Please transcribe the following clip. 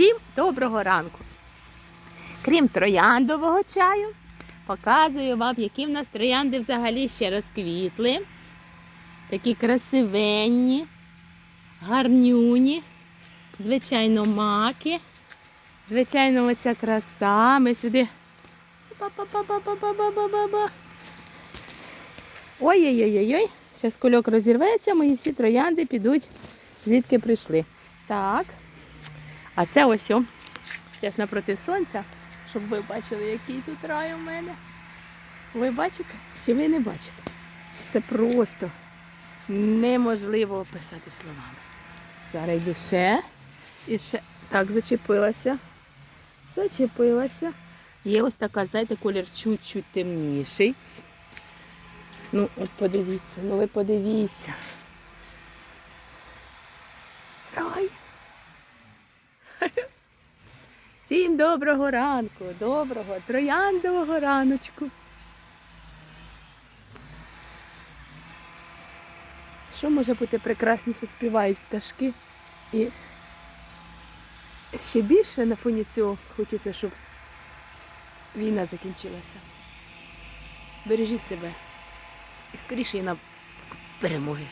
Всім доброго ранку! Крім трояндового чаю, показую вам, які в нас троянди взагалі ще розквітли. Такі красивенні, гарнюні, звичайно, маки. Звичайно, оця краса. Ми сюди. Ба-ба-ба-ба-ба-ба-ба-ба. Ой-ой-ой-ой. Зараз кульок розірветься, мої всі троянди підуть, звідки прийшли. Так. А це ось о. Зараз напроти сонця, щоб ви бачили, який тут рай у мене. Ви бачите? Чи ви не бачите? Це просто неможливо описати словами. Зараз йду ще і ще. Так, зачепилася. Зачепилася. Є ось така, знаєте, колір чуть-чуть темніший. Ну, от подивіться, ну ви подивіться. Рай. Всім доброго ранку, доброго трояндового раночку. Що може бути прекрасніше співають пташки і ще більше на фоні цього хочеться, щоб війна закінчилася. Бережіть себе і скоріше і на перемоги.